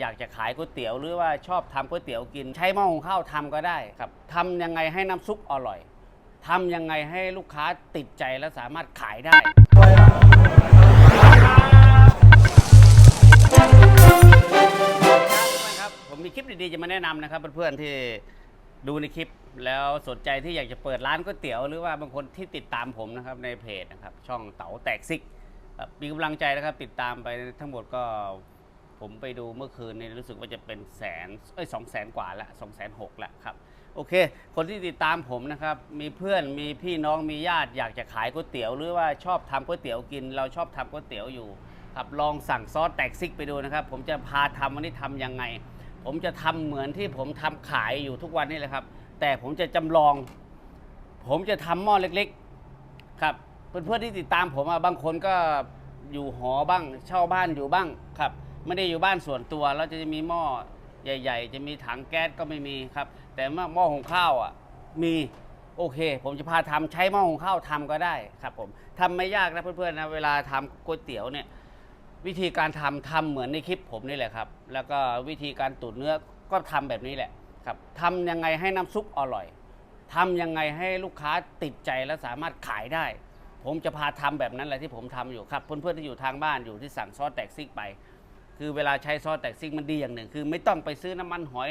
อยากจะขายก๋วยเตี๋ยวหรือว่าชอบทำก๋วยเตี๋ยวกิน ใช้หม้อหุงข้าวทำก็ได้ครับทำยังไงให้น้ำซุปอร่อยทำยังไงให้ลูกค้าติดใจและสามารถขายได้ ครับผมมีคลิปดีๆ จะมาแนะนำนะครับเพื่อนๆที่ดูในคลิปแล้วสนใจที่อยากจะเปิดร้านก๋วยเตี๋ยวหรือว่าบางคนที่ติดตามผมนะครับในเพจนะครับช่องเต๋าแตกซิกครับมีกำลังใจนะครับติดตามไปทั้งหมดก็ ผมไปดูเมื่อคืนนี้รู้สึกว่าจะเป็นแสนเอ้ยสองแสนกว่าละสองแสนหกละครับ โอเค คนที่ติดตามผมนะครับ มีเพื่อนมีพี่น้องมีญาติอยากจะขายก๋วยเตี๋ยว หรือว่าชอบทำก๋วยเตี๋ยวกิน เราชอบทำก๋วยเตี๋ยวอยู่ครับลองสั่งซอสแตกซิกไปดูนะครับ ผมจะพาทำวันนี้ทำยังไง ผมจะทำเหมือนที่ผมทำขายอยู่ทุกวันนี้เลยครับ แต่ผมจะจำลอง ผมจะทำหม้อเล็กๆครับเพื่อนๆที่ติดตามผมอะบางคนก็อยู่หอบ้างเช่าบ้านอยู่บ้างครับ ไม่ได้อยู่บ้านส่วนตัวแล้วจะมีหม้อใหญ่ ๆ จะมีถังแก๊สก็ไม่มีครับ แต่หม้อหุงข้าวอะมีโอเค ผมจะพาทำใช้หม้อหุงข้าวทำก็ได้ครับผมทำไม่ยากนะเพื่อนๆนะเวลาทำก๋วยเตี๋ยวเนี่ยวิธีการทำทำเหมือนในคลิปผมนี่แหละครับ แล้วก็วิธีการตุ๋นเนื้อก็ทำแบบนี้แหละครับทำยังไงให้น้ำซุปอร่อยทำยังไงให้ลูกค้าติดใจและสามารถขายได้ ผมจะพาทำแบบนั้นแหละที่ผมทำอยู่ครับเพื่อนๆที่อยู่ทางบ้านอยู่ที่สั่งซอสแตกซิกไป คือเวลาใช้ซอสแตกซิกมันดีอย่างหนึ่ง คือไม่ต้องไปซื้อน้ำมันหอย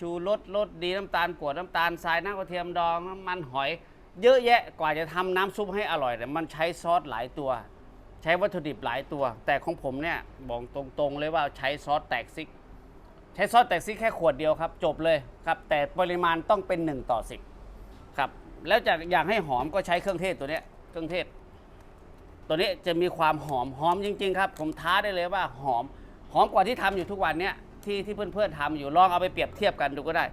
ชูรสรสดีน้ำตาลกรวดน้ำตาลทรายน้ำกระเทียมดองน้ำมันหอย เยอะแยะกว่าจะทำน้ำซุปให้อร่อยแต่มันใช้ซอสหลายตัว ใช้วัตถุดิบหลายตัว แต่ของผมเนี่ยบอกตรงๆเลยว่าใช้ซอสแตกซิกใช้ซอสแตกซิกแค่ขวดเดียวครับ จบเลยครับ แต่ปริมาณต้องเป็น 1 ต่อ 10ครับแล้วจากอยากให้หอมก็ใช้เครื่องเทศตัวเนี้ยเครื่องเทศ ตัวนี้จะมีความหอมหอมจริง ๆ ครับ ผมท้าได้เลยว่าหอม หอมกว่าที่ทำอยู่ทุกวันเนี้ยที่ที่เพื่อนๆทำอยู่ลองเอาไปเปรียบเทียบกันดูก็ได้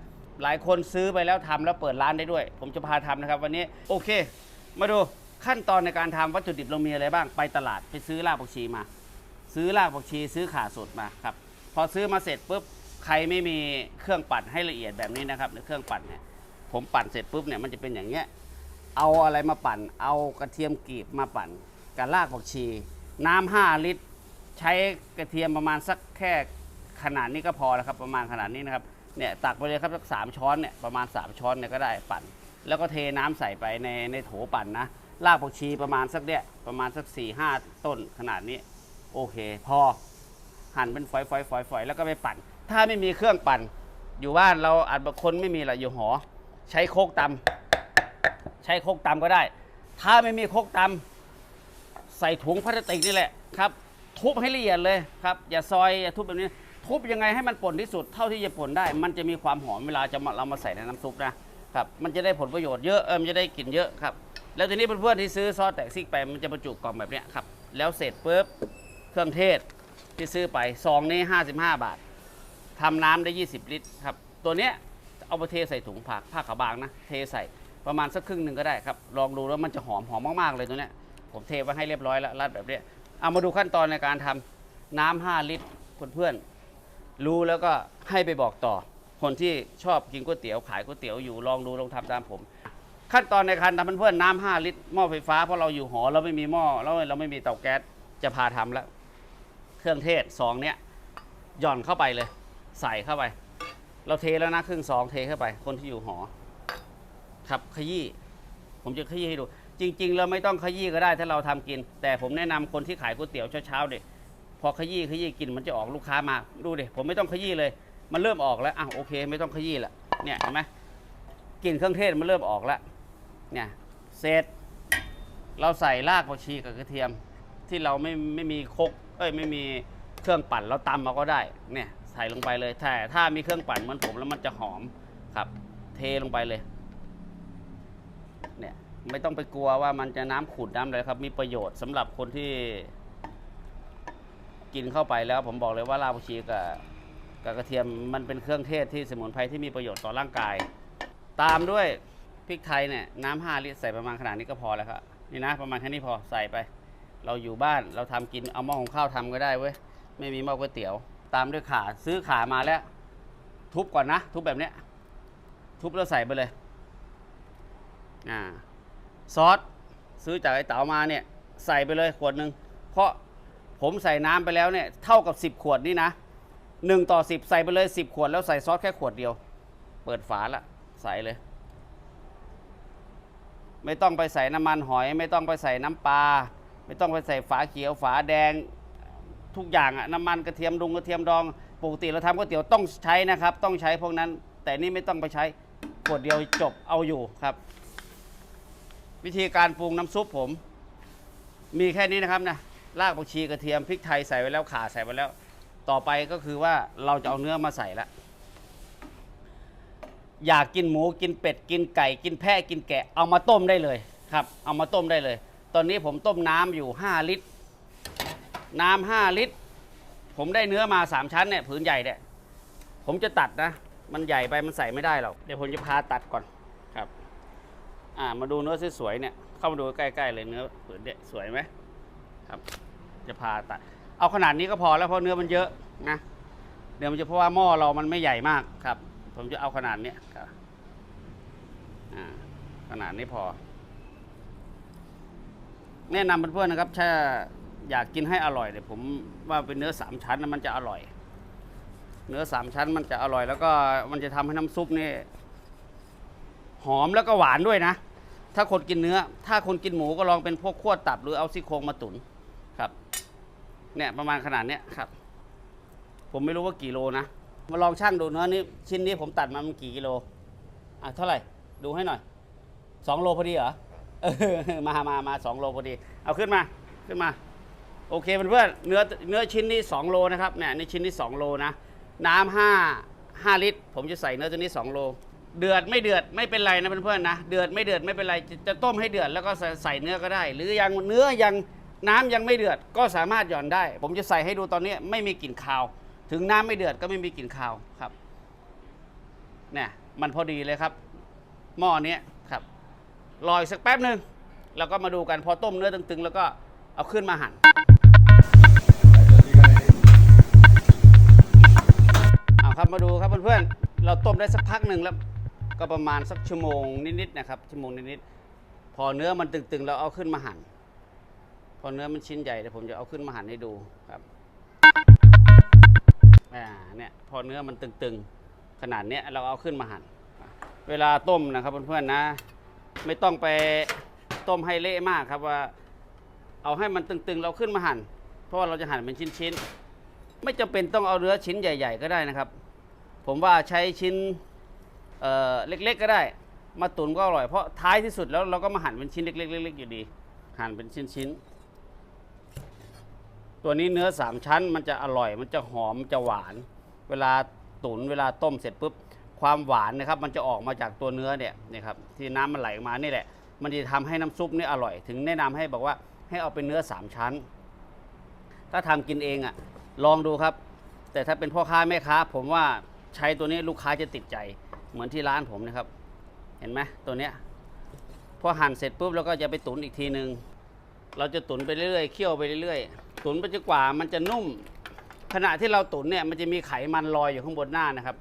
หลายคนซื้อไปแล้วทำแล้วเปิดร้านได้ด้วย ผมจะพาทำนะครับวันนี้โอเค มาดูขั้นตอนในการทำวัตถุดิบเรามีอะไรบ้างไปตลาดไปซื้อรากผักชีมา ซื้อรากผักชีซื้อข่าสดมาครับพอซื้อมาเสร็จปุ๊บใครไม่มีเครื่องปั่นให้ละเอียดแบบนี้นะครับในเครื่องปั่นเนี่ยผมปั่นเสร็จปุ๊บเนี่ยมันจะเป็นอย่างเงี้ยเอาอะไรมาปั่น เอากระเทียมกรีบมาปั่นกับรากผักชี น้ำห้าลิตร ใช้กระเทียมประมาณสักแค่ขนาดนี้ก็พอแล้วครับ ประมาณขนาดนี้นะครับเนี่ยตักไปเลยครับสักสามช้อนเนี่ยประมาณ 3 ช้อนเนี่ยก็ได้ปั่น แล้วก็เทน้ำใส่ไปในในโถปั่นนะรากผักชีประมาณสักเนี่ยประมาณสัก4ี่ห้าต้นขนาดนี้ โอเค พอหั่นเป็นฝอยฝอยฝอยฝอยแล้วก็ไปปั่น ถ้าไม่มีเครื่องปั่น อยู่บ้านเราอาจบางคนไม่มีหรอกอยู่หอ ใช้โคกตำใช้โคกตำก็ได้ ถ้าไม่มีโคกตำใส่ถุงพลาสติกนี่แหละครับ ทุบให้ละเอียดเลยครับอย่าซอยอย่าทุบแบบนี้ ทุบยังไงให้มันป่นที่สุดเท่าที่จะป่นได้ มันจะมีความหอมเวลาจะมาเรามาใส่ในน้ำซุปนะครับมันจะได้ผลประโยชน์เยอะเออมันจะได้กลิ่นเยอะครับแล้วทีนี้เพื่อนๆที่ซื้อซอสแตกซิกไปมันจะบรรจุกล่องแบบนี้ครับแล้วเสร็จปุ๊บเครื่องเทศที่ซื้อไปซองนี้ 55 บาททำน้ำได้ 20 ลิตรครับตัวเนี้ยเอาไปเทใส่ถุงผักผ้าขาวบางนะเทใส่ประมาณสักครึ่งหนึ่งก็ได้ครับลองดูแล้วมันจะหอมหอมมากๆเลยตัวเนี้ยผมเทไว้ให้เรียบร้อยแล้วรัดแบบเนี้ย เอามาดูขั้นตอนในการทำน้ำ5ลิตรเพื่อนๆรู้แล้วก็ให้ไปบอกต่อ คนที่ชอบกินก๋วยเตี๋ยวขายก๋วยเตี๋ยวอยู่ลองดูลองทำตามผม ขั้นตอนในการทำเพื่อนๆน้ำ5ลิตรหม้อไฟฟ้าเพราะเราอยู่หอเราไม่มีหม้อแล้วเราไม่มีเตาแก๊สจะพาทำแล้ว เครื่องเทศซองเนี้ยหย่อนเข้าไปเลย ใส่เข้าไป เราเทแล้วนะครึ่งซองเทเข้าไป คนที่อยู่หอ ครับขยี้ผมจะขยี้ให้ดู จริง ๆ เราไม่ต้องขยี้ก็ได้ถ้าเราทำกิน แต่ผมแนะนำคนที่ขายก๋วยเตี๋ยวเช้าๆเด็พอขยี้ขยี้กินมันจะออกลูกค้ามาดูดิผมไม่ต้องขยี้เลย มันเริ่มออกแล้วอะโอเค ไม่ต้องขยี้ละเนี่ยเห็นไหมกลิ่นเครื่องเทศมันเริ่มออกแล้วเนี่ยเสร็จเราใส่รากผักชีกับกระเทียม ที่เราไม่ไม่มีคกเอ้ยไม่มีเครื่องปั่นเราตำมาก็ได้เนี่ยใส่ลงไปเลยแต่ถ้ามีเครื่องปั่นเหมือนผมแล้วมันจะหอมครับ เทลงไปเลย ไม่ต้องไปกลัวว่ามันจะน้ำขุดน้ำอะไรครับ มีประโยชน์สำหรับคนที่กินเข้าไปแล้ว ผมบอกเลยว่ารากผักชีกับกับกระเทียมมันเป็นเครื่องเทศที่สมุนไพรที่มีประโยชน์ต่อร่างกาย ตามด้วยพริกไทยเนี่ยน้ำห้าลิตรใส่ประมาณขนาดนี้ก็พอแล้วครับนี่นะประมาณแค่นี้พอใส่ไป เราอยู่บ้านเราทำกินเอาหม้อของข้าวทำก็ได้เว้ยไม่มีหม้อก๋วยเตี๋ยว ตามด้วยขาซื้อขามาแล้ว ทุบก่อนนะ ทุบแบบเนี้ยทุบแล้วใส่ไปเลยอ่า ซอสซื้อจากไอ้เต๋ามาเนี่ยใส่ไปเลยขวดหนึ่งเพราะผมใส่น้ำไปแล้วเนี่ยเท่ากับ 10 ขวดนี่นะหนึ่งต่อสิบใส่ไปเลยสิบขวดแล้วใส่ซอสแค่ขวดเดียว เปิดฝาละใส่เลย ไม่ต้องไปใส่น้ำมันหอย ไม่ต้องไปใส่น้ำปลาไม่ต้องไปใส่ฝาเขียวฝาแดงทุกอย่างอะน้ำมันกระเทียมดุงกระเทียมดองปกติเราทำก๋วยเตี๋ยวต้องใช้นะครับ ต้องใช้พวกนั้น แต่นี่ไม่ต้องไปใช้ขวดเดียวจบเอาอยู่ครับ วิธีการปรุงน้ำซุปผม มีแค่นี้นะครับนะรากผักชีกระเทียมพริกไทยใส่ไว้แล้วข่าใส่ไว้แล้ว ต่อไปก็คือว่าเราจะเอาเนื้อมาใส่ละอยากกินหมูกินเป็ดกินไก่ กินแพะกินแกะ เอามาต้มได้เลยครับ เอามาต้มได้เลย ตอนนี้ผมต้มน้ำอยู่ 5 ลิตร น้ำ5ลิตร ผมได้เนื้อมา 3 ชั้นเนี่ยผืนใหญ่เนี่ยผมจะตัดนะ มันใหญ่ไปมันใส่ไม่ได้หรอกเดี๋ยวผมจะพาตัดก่อนครับ อ่ามาดูเนื้อสวยๆเนี่ยเข้ามาดูใกล้ๆเลยเนื้อผืนเนี่ยสวยไหมครับ จะพาตัดเอาขนาดนี้ก็พอแล้วเพราะเนื้อมันเยอะนะเดี๋ยวมันจะเพราะว่าหม้อเรามันไม่ใหญ่มากครับ ผมจะเอาขนาดเนี้ยครับอ่าขนาดนี้พอ แนะนำเพื่อนๆนะครับถ้าอยากกินให้อร่อยเนี่ยผมว่าเป็นเนื้อสามชั้นมันจะอร่อย เนื้อสามชั้นมันจะอร่อย แล้วก็มันจะทำให้น้ำซุปนี่หอมแล้วก็หวานด้วยนะ ถ้าคนกินเนื้อ ถ้าคนกินหมูก็ลองเป็นพวกขั้วตับหรือเอาซี่โครงมาตุ๋นครับ เนี่ยประมาณขนาดเนี้ยครับ ผมไม่รู้ว่ากี่โลนะ มาลองช่างดูเนื้อนี้ชิ้นนี้ผมตัดมามันกี่กิโล อะเท่าไหร่ ดูให้หน่อยสองโลพอดีเหรอเออมามามาสองโลพอดี เอาขึ้นมาขึ้นมา โอเคเพื่อนๆเนื้อเนื้อชิ้นนี้สองโลนะครับเนี่ยในชิ้นนี้สองโลนะ น้ำห้าห้าลิตร ผมจะใส่เนื้อตัวนี้สองโล เดือดไม่เดือดไม่เป็นไรนะเพื่อนๆนะเดือดไม่เดือดไม่เป็นไรจะจะต้มให้เดือดแล้วก็ใส่ใส่เนื้อก็ได้ หรือยังเนื้อยังน้ำยังไม่เดือดก็สามารถหย่อนได้ ผมจะใส่ให้ดูตอนนี้ไม่มีกลิ่นคาว ถึงน้ำไม่เดือดก็ไม่มีกลิ่นคาวครับเนี่ยมันพอดีเลยครับ หม้อเนี้ยครับรออีกสักแป๊บหนึ่งแล้วก็มาดูกันพอต้มเนื้อตึงๆ แล้วก็เอาขึ้นมาหั่นเอาครับมาดูครับเพื่อนๆเราต้มได้สักพักหนึ่งแล้ว ก็ประมาณสักชั่วโมงนิดๆนะครับชั่วโมงนิดๆพอเนื้อมันตึงๆเราเอาขึ้นมาหั่นพอเนื้อมันชิ้นใหญ่เดี๋ยวผมจะเอาขึ้นมาหั่นให้ดูครับอ่าเนี่ยพอเนื้อมันตึงๆ ขนาดเนี้ยเราเอาขึ้นมาหั่นเวลาต้มนะครับเพื่อนๆนะ ไม่ต้องไปต้มให้เละมากครับว่า เอาให้มันตึงๆ เราขึ้นมาหั่น เพราะว่าเราจะหั่นเป็นชิ้นๆไม่จำเป็นต้องเอาเนื้อชิ้นใหญ่ ๆ ก็ได้นะครับ ผมว่าใช้ชิ้น เอ่อเล็กๆก็ได้ มาตุ๋นก็อร่อยเพราะท้ายที่สุดแล้วเราก็มาหั่นเป็นชิ้นเล็กๆๆอยู่ดีหั่นเป็นชิ้นๆตัวนี้เนื้อสามชั้นมันจะอร่อยมันจะหอมจะหวาน เวลาตุ๋นเวลาต้มเสร็จปุ๊บความหวานนะครับ มันจะออกมาจากตัวเนื้อเนี่ยนะครับที่น้ำมันไหลออกมานี่แหละ มันจะทำให้น้ำซุปนี่อร่อย ถึงแนะนำให้บอกว่าให้เอาเป็นเนื้อสามชั้น ถ้าทำกินเองอะ่ะลองดูครับ แต่ถ้าเป็นพ่อค้าแม่ค้า ผมว่าใช้ตัวนี้ลูกค้าจะติดใจ เหมือนที่ร้านผมนะครับ เห็นไหมตัวเนี้ยพอหั่นเสร็จปุ๊บเราก็จะไปตุ๋นอีกทีหนึงเราจะตุ๋นไปเรื่อยๆเคี่ยวไปเรื่อยๆตุ๋นไปจนกว่ามันจะนุ่ม ขณะที่เราตุ๋นเนี่ยมันจะมีไขมันลอยอยู่ข้างบนหน้านะครับ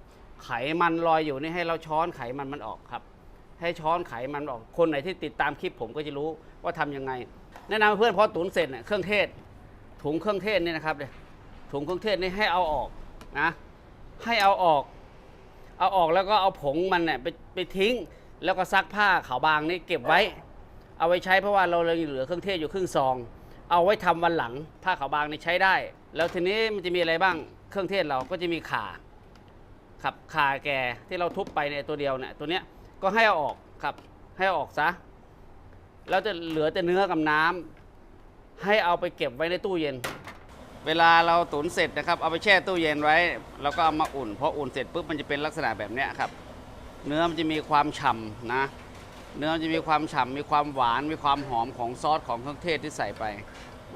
ไขมันลอยอยู่นี่ให้เราช้อนไขมันมันออกครับ ให้ช้อนไขมันออกคนไหนที่ติดตามคลิปผมก็จะรู้ว่าทำยังไง แนะนำเพื่อนพอตุ๋นเสร็จเนี่ยเครื่องเทศ ถุงเครื่องเทศนี่นะครับเนี่ยถุงเครื่องเทศนี่ให้เอาออกนะให้เอาออก เอาออกแล้วก็เอาผงมันเนี่ยไปไปทิ้ง แล้วก็ซักผ้าขาวบางนี่เก็บไว้ เอาไว้ใช้เพราะว่าเราเลยเหลือเครื่องเทศอยู่ครึ่งซอง เอาไว้ทำวันหลังผ้าขาวบางนี่ใช้ได้ แล้วทีนี้มันจะมีอะไรบ้างเครื่องเทศเราก็จะมีข่าครับข่าแก่ที่เราทุบไปเนี่ยตัวเดียวเนี่ยตัวเนี้ยก็ให้เอาออกครับ ให้เอาออกซะแล้วจะเหลือแต่เนื้อกับน้ำให้เอาไปเก็บไว้ในตู้เย็น เวลาเราตุ๋นเสร็จนะครับ เอาไปแช่ตู้เย็นไว้ แล้วก็เอามาอุ่นพออุ่นเสร็จปุ๊บมันจะเป็นลักษณะแบบนี้ครับ เนื้อมันจะมีความฉ่ำนะ เนื้อมันจะมีความฉ่ำมีความหวาน มีความหอมของซอสของเครื่องเทศที่ใส่ไป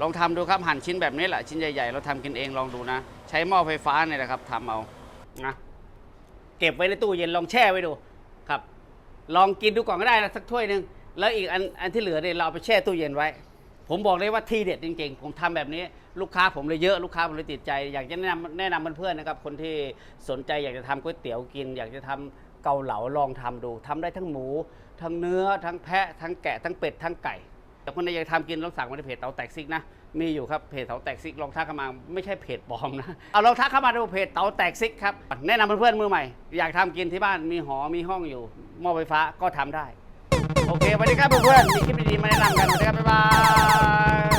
ลองทำดูครับหั่นชิ้นแบบนี้แหละชิ้นใหญ่ๆ เราทำกินเองลองดูนะ ใช้หม้อไฟฟ้าเนี่ยนะครับทำเอานะเก็บไว้ในตู้เย็นลองแช่ไว้ดูครับ ลองกินดูก่อนก็ได้นะสักถ้วยหนึ่งแล้วอีกอันอันที่เหลือเนี่ยเราไปแช่ตู้เย็นไว้ ผมบอกเลยว่าทีเด็ดจริงๆ ผมทำแบบนี้ลูกค้าผมเลยเยอะลูกค้าผมเลยติดใจ อยากจะแนะนำแนะนำเพื่อนๆนะครับ คนที่สนใจอยากจะทำก๋วยเตี๋ยวกิน อยากจะทำเกาเหลาลองทำดู ทำได้ทั้งหมู ทั้งเนื้อ ทั้งแพะ ทั้งแกะ ทั้งเป็ด ทั้งไก่ แต่คนไหนอยากทำกินลองสั่งมาในเพจเตาแตกซิกนะ มีอยู่ครับเพจเตาแตกซิกลองทักเข้ามาไม่ใช่เพจปลอมนะ เอาลองทักเข้ามาดูเพจเตาแตกซิกครับ แนะนำเพื่อนๆมือใหม่ อยากทำกินที่บ้านมีหอ มีห้องอยู่ หม้อไฟฟ้าก็ทำได้ โอเควันนี้ครับเพื่อนๆมีคลิปดีๆมาแนะนำกันนะครับบ๊ายบาย